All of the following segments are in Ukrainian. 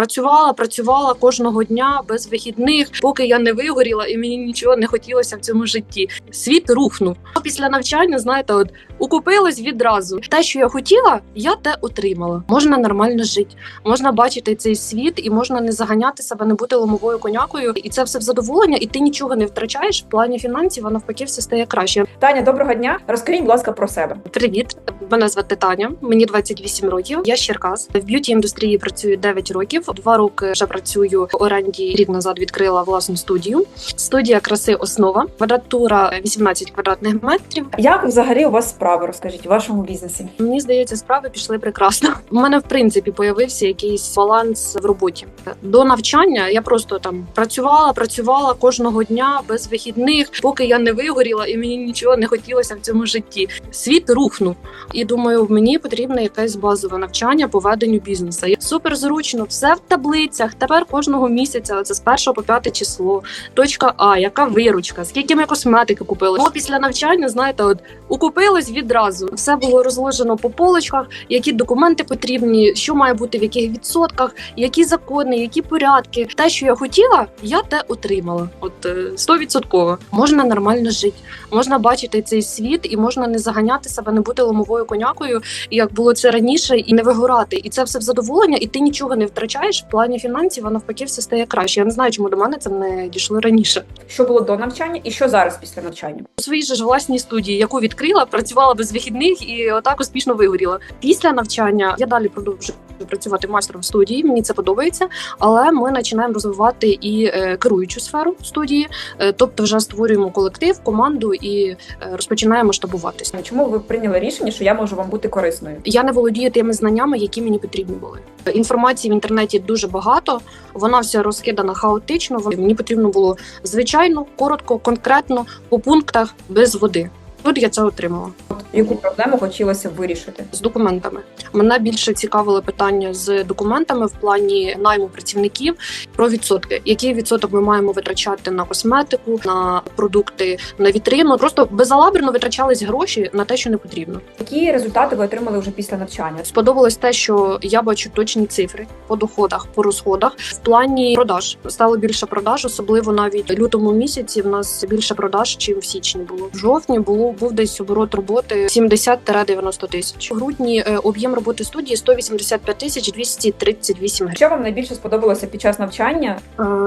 Працювала, працювала кожного дня без вихідних, поки я не вигоріла, і мені нічого не хотілося в цьому житті. Світ рухнув. Після навчання, знаєте, от укупилась відразу. Те, що я хотіла, я те отримала. Можна нормально жити, можна бачити цей світ, і можна не заганяти себе, не бути ломовою конякою. І це все в задоволення, і ти нічого не втрачаєш в плані фінансів, а навпаки, все стає краще. Таня, доброго дня. Розкажіть, будь ласка, про себе. Привіт, мене звати Таня. Мені 28 років. Я з Черкас. В б'юті індустрії працюю 9 років. Два роки вже працюю в оренді. Рік назад відкрила власну студію. Студія краси основа. Квадратура 18 квадратних метрів. Як взагалі у вас справи? Розкажіть у вашому бізнесі? Мені здається, справи пішли прекрасно. У мене в принципі появився якийсь баланс в роботі. До навчання я просто там працювала, працювала кожного дня без вихідних, поки я не вигоріла, і мені нічого не хотілося в цьому житті. Світ рухнув. І думаю, мені потрібне якесь базове навчання по веденню бізнесу. Супер зручно, все таблицях. Тепер кожного місяця це з 1 по 5 число. Точка А, яка виручка, скільки ми косметики купили. Бо після навчання, знаєте, от укупилось відразу. Все було розложено по полочках, які документи потрібні, що має бути в яких відсотках, які закони, які порядки. Те, що я хотіла, я те отримала. От е, стовідсотково. Можна нормально жити, можна бачити цей світ, і можна не заганяти себе, не бути ломовою конякою, як було це раніше, і не вигорати. І це все в задоволення, і ти нічого не втрачаєш в плані фінансів, а навпаки, все стає краще. Я не знаю, чому до мене це не дійшло раніше. Що було до навчання і що зараз після навчання? У своїй же ж власній студії, яку відкрила, працювала без вихідних і отак успішно вигоріла. Після навчання я далі продовжую працювати майстром в студії. Мені це подобається, але ми починаємо розвивати і е, керуючу сферу студії, е, тобто вже створюємо колектив, команду і е, розпочинаємо масштабуватися. Чому ви прийняли рішення, що я можу вам бути корисною? Я не володію тими знаннями, які мені потрібні були. Інформації в інтернеті дуже багато, вона вся розкидана хаотично. Мені потрібно було звичайно, коротко, конкретно по пунктах без води. Тут я це отримала яку проблему хотілося б вирішити? з документами. Мене більше цікавили питання з документами в плані найму працівників про відсотки. Який відсоток ми маємо витрачати на косметику, на продукти, на вітрину? Просто безалаберно витрачались гроші на те, що не потрібно. Які результати ви отримали вже після навчання? Сподобалось те, що я бачу точні цифри по доходах, по розходах в плані продаж. Стало більше продаж, особливо навіть в лютому місяці. В нас більше продаж, чим в січні було. В жовтні було був десь оборот роботи 70-90 тисяч. У грудні е, об'єм роботи студії 185 тисяч 238 гривень. Що вам найбільше сподобалося під час навчання?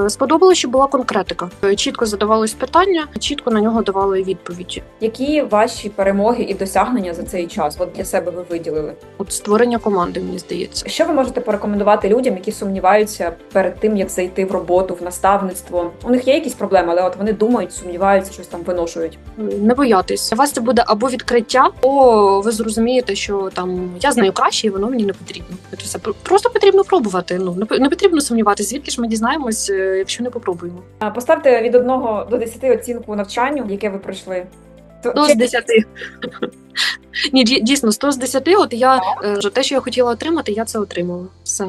Е, Сподобалося, що була конкретика. Е, Чітко задавалось питання, чітко на нього давали відповіді. Які ваші перемоги і досягнення за цей час? От для себе ви виділили? От створення команди, мені здається. Що ви можете порекомендувати людям, які сумніваються перед тим, як зайти в роботу, в наставництво? У них є якісь проблеми, але от вони думають, сумніваються, щось там виношують. Не боятись. У вас це буде або відкриття, або ви зрозумієте, що там я знаю краще, і воно мені не потрібно. Це все просто потрібно пробувати. Ну не по- потрібно сумніватися. Звідки ж ми дізнаємось, е, якщо не попробуємо? Поставте від 1 до 10 оцінку навчанню, яке ви пройшли. То- 100 з 10. Ні, дійсно, 100 з 10, От я е, те, що я хотіла отримати, я це отримала. Все.